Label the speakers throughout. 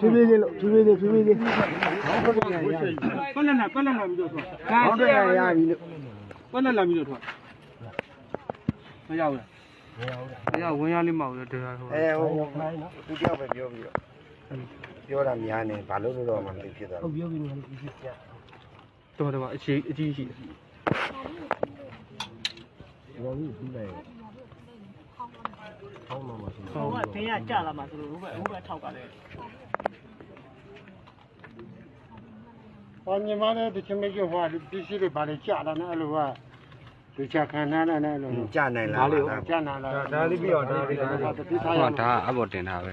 Speaker 1: ဖြည်းဖြည်းလေးလို့ဖြည်းဖြည်းလေးဖြည်းဖြည်းလေး
Speaker 2: ပလက်လာပလက်လာပြီးတော့ထွက်
Speaker 1: ဟောင်းတက်ရရပြီလို့
Speaker 2: ပလက်လာပြီးတော့ထွက်မရောက်ဘူးမရောက်ဝင်ရလေးမဟုတ်ဘူးတရားဟို
Speaker 1: အဲဟိုသူတယောက်ပဲပြောပြီးတော့ပြောတာများနေဘာလို့လို့တော့မှမသိဖြစ်သွားဘူးပြောပြီးနေပြီပြ
Speaker 2: တော်တော်အကြီးအကြီးရှိတယ်
Speaker 1: ဘောကြီးပြီးလိုက်ဟောင်းတော့မှဆို
Speaker 3: ဟိုကတင်းရကြလာမှာဆိုလို့ဟိုဘက်ဟိုဘက်ထောက်ကလည်း
Speaker 4: ဟောညီမလည်းဒီချင်းမကျဟိုပစ္စည်းတွေဘာတွေကြာလာနေအဲ့လိုကဒီချခံနာနေတယ်လို့
Speaker 1: ကြာနိုင်လားလို့
Speaker 4: ကြာနာလာ
Speaker 1: ဒါလေးပြီးတော့ဒါလေးဒါလေး
Speaker 4: ဒါတိထားရ
Speaker 2: ဟော
Speaker 4: အောင်
Speaker 2: ဒါအဘောတင်တာပဲ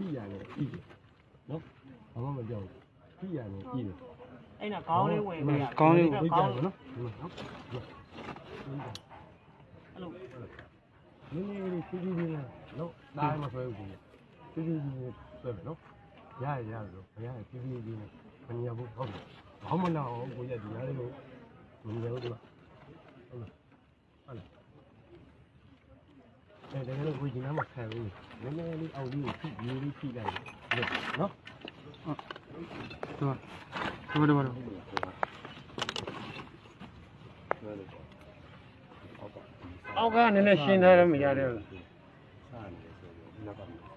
Speaker 4: ပစ္စည်းကနည်းနည်းတော့ကြွေးထားလို့ရတယ်
Speaker 3: အဲ့ဒါခေါင်းလေးဝင်ပေးရ
Speaker 2: ကောင်းလေး
Speaker 3: ခေါင်းလေးနော်အဲ့လို
Speaker 1: နည်းနည်းလေးဖြည်းဖြည်းလေးနော်ဒါမှမဆွဲဘူးဖြည်းဖြည်းလေးဆွဲမယ်နော်ရရရလို့ဘုရားဖြည်းဖြည်းလေးမမြင်ဘူးဟုတ်တယ်ဘာမှမနာအောင်ကိုရဒီရားလေးကိုမမြင်ဘူးဒီမှာဟုတ်လားဟုတ်လား အဲဒါလည်းကိုကြီးနားမခံဘူးနည်းနည်းလေးအောက်လေးကိုဖိရေးလေးဖိလိုက်နော်
Speaker 2: တော်တော်တော်တော်
Speaker 4: အောက်ကနည်းနည်းရှင်းထားလို့မရတယ်ဘူး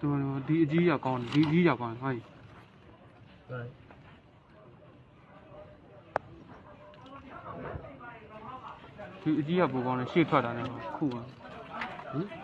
Speaker 2: တော်တော်ဒီအကြီးရကောင်းဒီအကြီးရကောင်းဟာဒီအကြီးရပိုကောင်းတယ်ရှေ့ထွက်တာနဲ့ခုပါ
Speaker 1: ငါ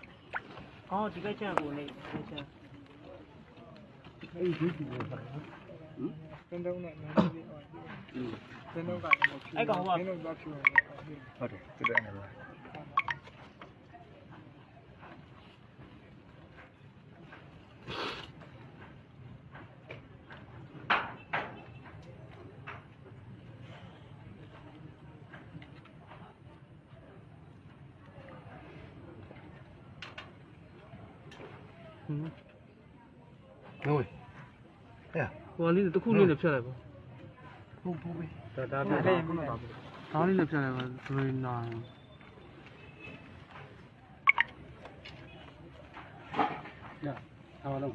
Speaker 1: ဟောဒီက
Speaker 3: ချ
Speaker 1: က်ကို
Speaker 3: နေချက်
Speaker 1: အဲ့ဒီဒီကိုပါ
Speaker 3: အဲ့ကောင်ကဟုတ်တယ်
Speaker 1: စစ်တယ်
Speaker 2: ဟုတ်ဟဲ့ဟိုလေးတစ်ခုလေးနဲ့ဖြတ်လိုက်ပါ
Speaker 1: ဖုန်းဖုန်းပဲ
Speaker 2: ဒါဒါပြတယ်ဒါလေးနဲ့ဖြတ်လိုက်ပါဒရနာ
Speaker 4: ဟောလို့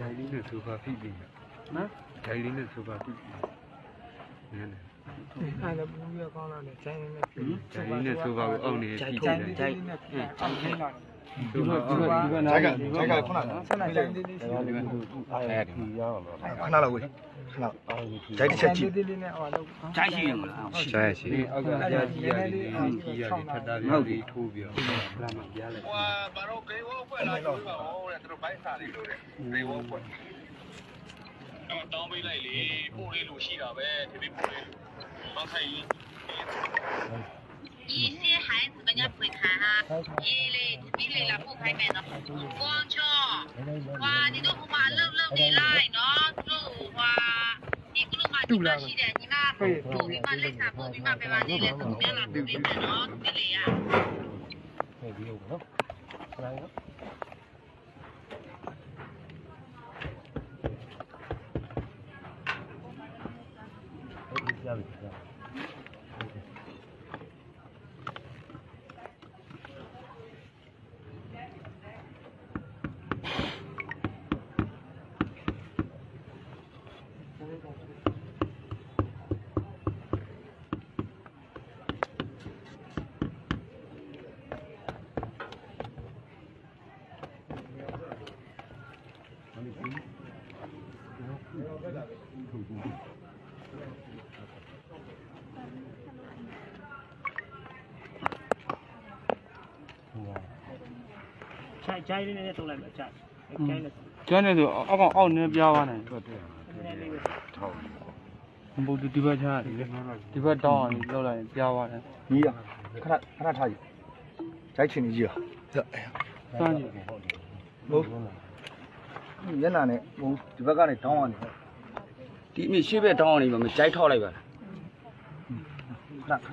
Speaker 2: ဂျိုင်လေးနဲ့ဆိုပါဖိပြီနော်ဂျိုင်လေးနဲ့ဆိုပါဖိပြီနည်းနည်း
Speaker 3: အဲ့ဒါဘူးရကောင်းလာတယ်ချိုင်းနဲ့ဖြည်း
Speaker 2: ဂျိုင်လေးနဲ့ဆိုပါကိုအောက်နေဖိပြီလေ
Speaker 3: ချိုင်းနဲ့ဖြည်းအောင်ထိလာတယ်
Speaker 2: ဒီမှာဒီမှာဒီမှာနားကဒီကခုနက
Speaker 3: ဆက်လိုက်ချိုင်းလေးလေးရှိတယ်
Speaker 1: အဲ့ဒီရပါမှာ
Speaker 5: ခဏလောက်ဝေးခဏဂျိုက်တစ်ချက်ကြည့်
Speaker 3: လေးလေးနဲ့ဟောလို့
Speaker 2: ဂျိုင်ရှိရမလားဂျိုင်ရှိအောက်ကကြာကြီးရတယ်ကြီးရတယ်ထပ်တာလေးထိုးပြီးတော့လာမှပြားလိုက်
Speaker 6: ဟိုဘာလို့ဂိမ်းဝဖွဲ့လာကြည့်ပါဦးတဲ့သူတို့ဘိုင်းစာလေးလို့တဲ့ဂိမ်းဝဖွဲ့တော့တောင်းပေးလိုက်လေပို့လေးလို့ရှိတာပဲဒီနေ့ပို့လေးလို့ဟောက်ခိုင်းရ
Speaker 7: 一些孩子人家不会看哈。一类比类啦不开门的，光桥，哇，你都不嘛漏漏的来喏，路哇，你不路嘛你嘛是的，你嘛不比嘛类啥不比嘛别嘛你嘞，怎么样啦？不比嘛喏，比类呀。
Speaker 1: ထ ချို
Speaker 3: င်ချိုင်လေးနဲ့တုံးလိုက်မယ်ချိုင်ချိုင်နဲ့
Speaker 2: ကျန်တယ်ဆိုအောက်ကောင်အောက်နည်းပြားသွားနိုင်ဟုတ်တယ်
Speaker 3: နည်းလေးပဲ
Speaker 2: ဘုဒ္ဓဒီဘက်ချာဒီဒီဘက်တောင်းအောင်လောက်လိုက်ရင်ပြားသွားတယ်
Speaker 5: ကြီးရခဏခဏထားကြည့်ဂျိုက်ချင်ကြီးရ
Speaker 2: စမ်းကြည့်
Speaker 5: ဟုတ် မျက်နှာနဲ့ဟိုဒီဘက်ကနေတောင်းအောင်
Speaker 8: ဒီအမိရှေ့ဘက်တောင်းအောင်နေမှာမကြိုက်ထောက်လိုက်ပါလား
Speaker 5: ခဏ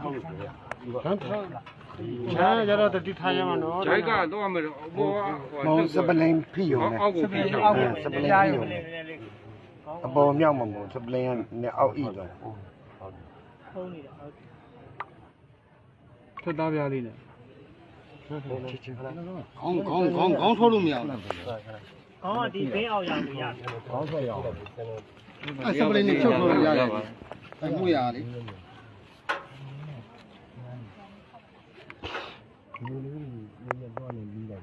Speaker 5: ခဏရ
Speaker 4: ညာကြတော့တတိထားရမှာနော်
Speaker 2: ဂျိုက်ကတော့မယ်ဘောက
Speaker 4: မောင်စပလင်ဖိယုံနဲ့
Speaker 2: အောက်ကိုပြင်း
Speaker 4: အောက်ကိုစပလင်ဖိယုံနဲ့အပေါ်မြောက်မှာမို့စပလင်နဲ့အောက်ဤတော့
Speaker 3: ဖုံးနေတာဟုတ်
Speaker 2: ထက်သားပြားလေးနဲ့
Speaker 8: ခေါ င်းခေါင်းခေါင်းခေါင်းထိုးလို့မရဘူး
Speaker 3: ကောင်းကဒီဘင်းအောင်ရမှုရ
Speaker 1: ခေါင်းဆွဲရအောင်
Speaker 8: အဲ့စပလင်းနဲ့ချုပ်လို့ရတယ်အဲ့မှုရလေ
Speaker 1: ဒီလိုလေးလေးနဲ့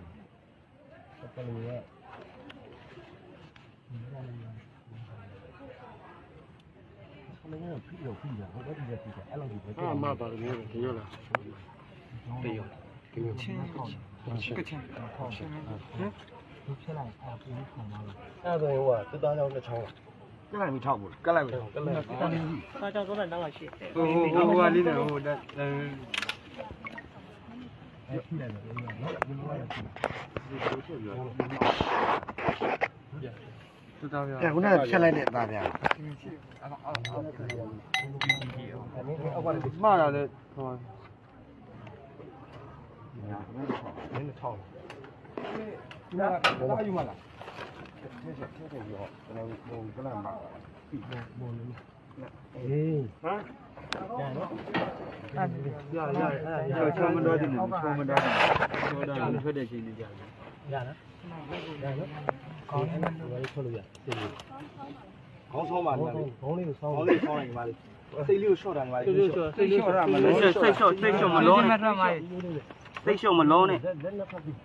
Speaker 1: တော့နေပြီးလိုက်တယ်ပကလေးကခမင်းကဖိလို့ဖိတာဟိုဘက်ဒီဘက်ဖိတာအဲ့လိုဒီဘက်
Speaker 4: အာမပါလို့ဒီရောလား
Speaker 1: တယောချင်းချင်းကချင်းခေါင်းချင်းဟမ်ဒီဖြစ်လိုက်အာပြင်းခံပါလားအဲ့ဒါဟိုကတသားကြောင်တစ်ချောင်း
Speaker 5: ကလိုက်ပြီးထောက်ဖို့ကလိုက်ပြီးထောက်က
Speaker 1: လည်း
Speaker 3: စာကြောင့်တော့နောက်ကရှိတယ်
Speaker 2: ဟိုဟိုဟိုကလေးနဲ့ဟိုတက်
Speaker 1: အဲ့ဖြစ်တယ်နော်ဒီလိုရပြီ
Speaker 2: ထက်သားပြား
Speaker 4: အဲခုနကဖြတ်လိုက်တဲ့အသားဗျာ
Speaker 2: မှားတာလေဟို
Speaker 1: နင်းထောင်းနာဘာယူမလားဆက်ဆက်ဆက်ဆက်ရောကျွန်တော်ဟိုကလမ်းမှာပြီဘောလုံးအေးဟမ်ကျန်နော်
Speaker 2: ရရအဲ့ချောမတော်တယ်ချောမတော်တယ်ချောတာထွက်တဲ့ချိန်လေးကြာတယ်
Speaker 1: ရနော်ရနော်ကောင်းတယ်ဘာလို့ထွက်လို့ရစိတ်လေး
Speaker 5: ခေါင်းဆောင်ပါ
Speaker 1: ခေါ
Speaker 5: ညီ
Speaker 1: င်း
Speaker 5: မ
Speaker 1: လေး
Speaker 5: လေး
Speaker 1: ခေါင်းလေးဆောင်း
Speaker 5: ခေါင်းလေးဆောင်းလိုက်ညီမလေးစိတ်လေးကိုရှော့တာညီမလေး
Speaker 2: စိတ်လျှော့စိတ်လျှော့ရမလို့
Speaker 8: စိတ်စိတ်လျှော့စိတ်လျှော့မလုံး နဲ့စိတ်လျှော့မလုံးနဲ့
Speaker 1: လက်လက်ဖတ်ပြီး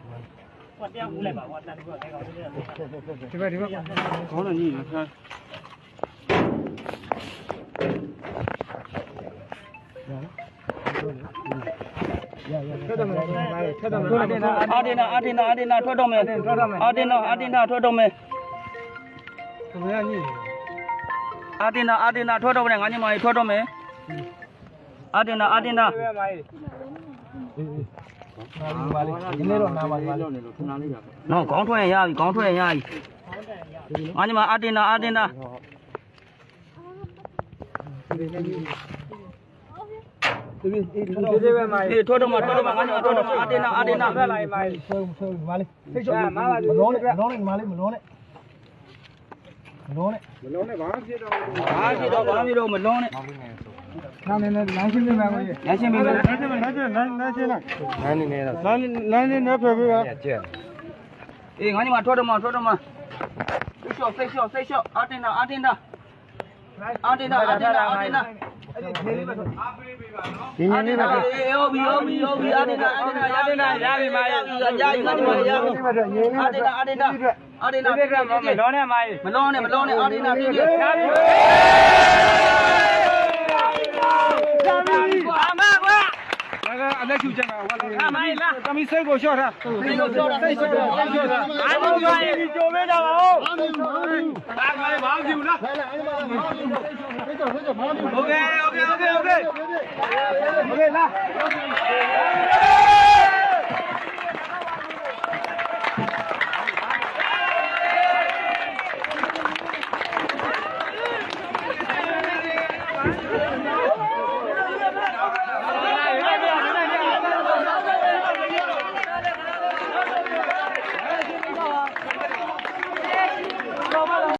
Speaker 3: ဟိုတရားဦးလိုက်ပါဟိုတန်ပြီးတော့ခိုင်းကောင်းတယ်
Speaker 2: ဒီဘက်ဒီဘက်ခေါင်းနဲ့ညီနေခါ
Speaker 1: ရရထက်တယ်မယ်ထက်တယ်မယ်
Speaker 8: အာတင်နာအာတင်နာအာတင်နာထွက်တော့မယ်ထွက်တော့မယ်အာတင်နာအာတင်နာထွက်တော့မယ်
Speaker 1: သူများညိ
Speaker 8: အာတင်နာအာတင်နာထွက်တော့မယ်ငါညီမကြီးထွက်တော့မယ် အာတင်နာအာတင်နာ
Speaker 1: အေးအေးနာလီပါလေဒီနေ့တော့နာပါပါလေ
Speaker 8: နော်ခေါင်းထွက်ရင်ရပြီခေါင်းထွက်ရင်ရပြီငါညီမအာတင်နာအာတင်နာ
Speaker 1: ဒီဒီဒီဒီပဲမိုင်း
Speaker 8: အေးထွက်တော့မှာထွက်တော့မှာငါညီမထွက်တော့မှာအာတင်နာအာတင်နာ
Speaker 1: ထွက်လာမိုင်းဆွဲဆွဲမာလေးစိတ်ချမလုံးနဲ့မလုံးနဲ့မာလေးမလုံးနဲ့မလုံးနဲ့
Speaker 2: မလုံးနဲ့ဘာဖြစ်တော့
Speaker 8: ဘာဖြစ်တော့ဘာဖြစ်တော့မလုံးနဲ့
Speaker 1: နားနေနေလမ်းရှင်းနေမှာကိုကြီး
Speaker 8: ရရှင်းပြီလား
Speaker 4: နားချင်းနားချင်းနားနားချင်းလား
Speaker 1: နားနေနေတော့
Speaker 4: နားနားနေနဲ့ဖယ်ပေးပါ
Speaker 1: ကျက်
Speaker 8: အေးငါညီမထွက်တော့မှာထွက်တော့မှာစိတ်လျှော့စိတ်လျှော့စိတ်လျှော့အာတင်နာအာတင်နာအာတင်နာအာတင်နာအာတင်နာ
Speaker 4: ဒီညနေ
Speaker 8: အေး
Speaker 4: မှာ
Speaker 8: ဟုတ်ပြီဟုတ်ပြီဟုတ်ပြီအာတင်နာအာတင်နာအာတင်နာရပြီမရပြီရပြီငါညီမရပြီ
Speaker 4: ဒီမှာတော့ညင်းနေ
Speaker 8: အာတင်နာအာတင်နာအာတင်နာပြည့်ပြည့်မလုံးနဲ့မိုင်းမလုံးနဲ့မလုံးနဲ့အာတင်နာပြည့်ပြည့်ရပြီ အမကွာဒါက
Speaker 2: အလက်ရှူချက်မှာဟောလာ
Speaker 8: အမိုင်လား
Speaker 2: သမီးစိတ်ကိုလျှော့ထား
Speaker 8: စိတ်ကိုလျှော့ထားစိတ်ကိုလျှော့ထား
Speaker 2: အားလုံးကြွားရင်ကြိုပေးတာပါဟုတ်
Speaker 9: ဘာမှ
Speaker 2: မဟုတ်ဘာမှမဟုတ်လားဟဲ့လား
Speaker 9: အားလုံးမဟုတ်ဘူးစိတ်ကိုစိတ်ကိုဘာ
Speaker 2: မှမဟုတ်
Speaker 8: ဘူး
Speaker 2: โอเคโอเคโอเคโอเคโอเคလား